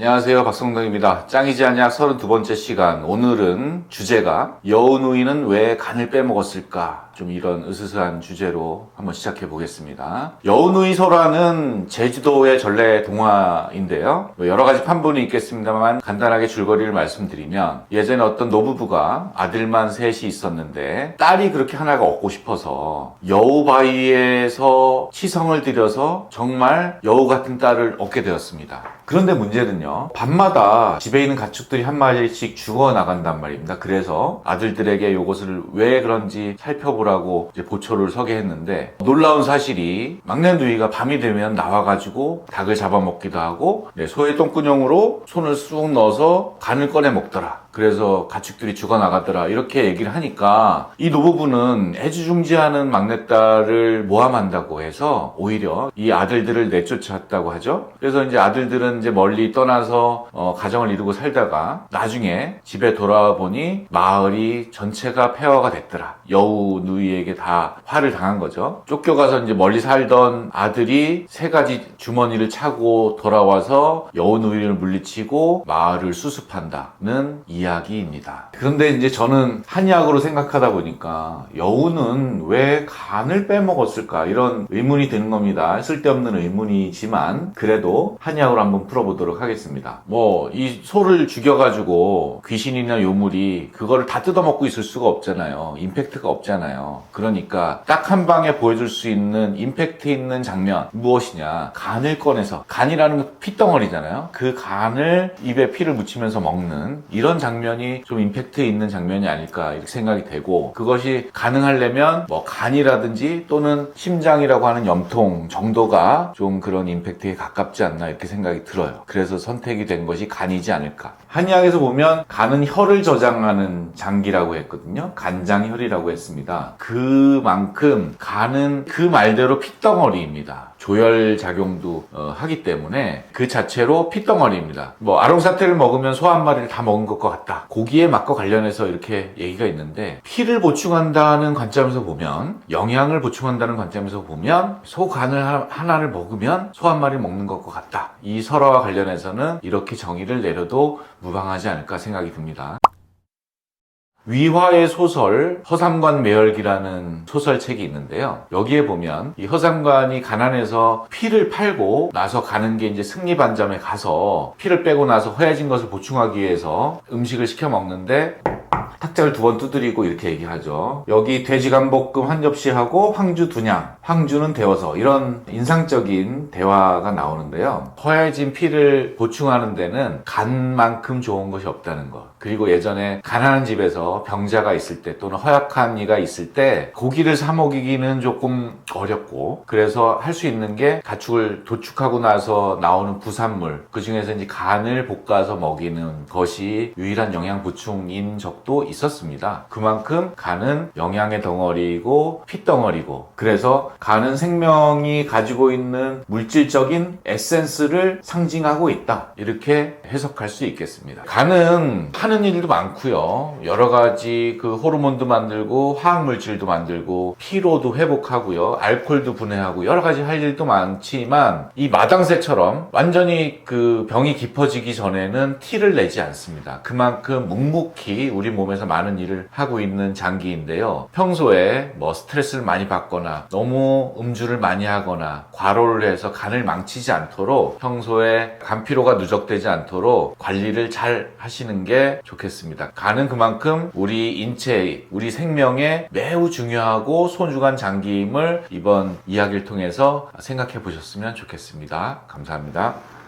안녕하세요. 박성동입니다. 짱이지 않냐 32번째 시간. 오늘은 주제가 여우누이는 왜 간을 빼먹었을까? 좀 이런 으스스한 주제로 한번 시작해 보겠습니다. 여우누이 소라는 제주도의 전래 동화인데요. 뭐 여러 가지 판본이 있겠습니다만 간단하게 줄거리를 말씀드리면 예전에 어떤 노부부가 아들만 셋이 있었는데 딸이 그렇게 하나가 얻고 싶어서 여우바위에서 치성을 들여서 정말 여우 같은 딸을 얻게 되었습니다. 그런데 문제는요. 밤마다 집에 있는 가축들이 한 마리씩 죽어 나간단 말입니다. 그래서 아들들에게 이것을 왜 그런지 살펴보라고 보초를 서게 했는데 놀라운 사실이 막내 누이가 밤이 되면 나와가지고 닭을 잡아먹기도 하고 네, 소의 똥구녕으로 손을 쑥 넣어서 간을 꺼내 먹더라. 그래서 가축들이 죽어나가더라. 이렇게 얘기를 하니까 이 노부부는 애지중지하는 막내딸을 모함한다고 해서 오히려 이 아들들을 내쫓았다고 하죠. 그래서 이제 아들들은 이제 멀리 떠나서 어, 가정을 이루고 살다가 나중에 집에 돌아와 보니 마을이 전체가 폐허가 됐더라. 여우 누이에게 다 화를 당한 거죠. 쫓겨가서 이제 멀리 살던 아들이 세 가지 주머니를 차고 돌아와서 여우 누이를 물리치고 마을을 수습한다는 이 야기입니다. 그런데 이제 저는 한약으로 생각하다 보니까 여우는 왜 간을 빼먹었을까 이런 의문이 드는 겁니다. 쓸데없는 의문이지만 그래도 한약으로 한번 풀어보도록 하겠습니다. 뭐 이 소를 죽여가지고 귀신이나 요물이 그거를 다 뜯어먹고 있을 수가 없잖아요. 임팩트가 없잖아요. 그러니까 딱 한 방에 보여줄 수 있는 임팩트 있는 장면 무엇이냐 간을 꺼내서 간이라는 건 피덩어리잖아요. 그 간을 입에 피를 묻히면서 먹는 이런 장면 이 좀 임팩트 있는 장면이 아닐까 이렇게 생각이 되고 그것이 가능하려면 뭐 간이라든지 또는 심장이라고 하는 염통 정도가 좀 그런 임팩트에 가깝지 않나 이렇게 생각이 들어요. 그래서 선택이 된 것이 간이지 않을까. 한의학에서 보면 간은 혈을 저장하는 장기라고 했거든요. 간장혈이라고 했습니다. 그만큼 간은 그 말대로 핏덩어리입니다. 조열 작용도 어, 하기 때문에 그 자체로 핏덩어리입니다. 뭐 아롱사태를 먹으면 소 한 마리를 다 먹은 것과 같 다. 고기의 맛과 관련해서 이렇게 얘기가 있는데 피를 보충한다는 관점에서 보면 영양을 보충한다는 관점에서 보면 소 간을 하- 하나를 먹으면 소 한 마리 먹는 것과 같다. 이 설화와 관련해서는 이렇게 정의를 내려도 무방하지 않을까 생각이 듭니다. 위화의 소설 허삼관 매열기라는 소설책이 있는데요. 여기에 보면 이 허삼관이 가난해서 피를 팔고 나서 가는 게 이제 승리반점에 가서 피를 빼고 나서 허해진 것을 보충하기 위해서 음식을 시켜 먹는데 탁자를 두 번 두드리고 이렇게 얘기하죠. 여기 돼지간볶음 한 접시하고 황주 두냥, 황주는 데워서 이런 인상적인 대화가 나오는데요. 허해진 피를 보충하는 데는 간만큼 좋은 것이 없다는 것. 그리고 예전에 가난한 집에서 병자가 있을 때 또는 허약한 이가 있을 때 고기를 사 먹이기는 조금 어렵고 그래서 할 수 있는 게 가축을 도축하고 나서 나오는 부산물 그 중에서 이제 간을 볶아서 먹이는 것이 유일한 영양 보충인 적도 있었습니다. 그만큼 간은 영양의 덩어리이고 핏덩어리고 그래서 간은 생명이 가지고 있는 물질적인 에센스를 상징하고 있다. 이렇게 해석할 수 있겠습니다. 간은 하는 일도 많고요. 여러 가지 그 호르몬도 만들고 화학 물질도 만들고 피로도 회복하고요. 알코올도 분해하고 여러 가지 할 일도 많지만 이 마당새처럼 완전히 그 병이 깊어지기 전에는 티를 내지 않습니다. 그만큼 묵묵히 우리 몸에서 많은 일을 하고 있는 장기인데요. 평소에 뭐 스트레스를 많이 받거나 너무 음주를 많이 하거나 과로를 해서 간을 망치지 않도록 평소에 간 피로가 누적되지 않도록 관리를 잘 하시는 게 좋겠습니다. 간은 그만큼 우리 인체, 우리 생명에 매우 중요하고 소중한 장기임을 이번 이야기를 통해서 생각해 보셨으면 좋겠습니다. 감사합니다.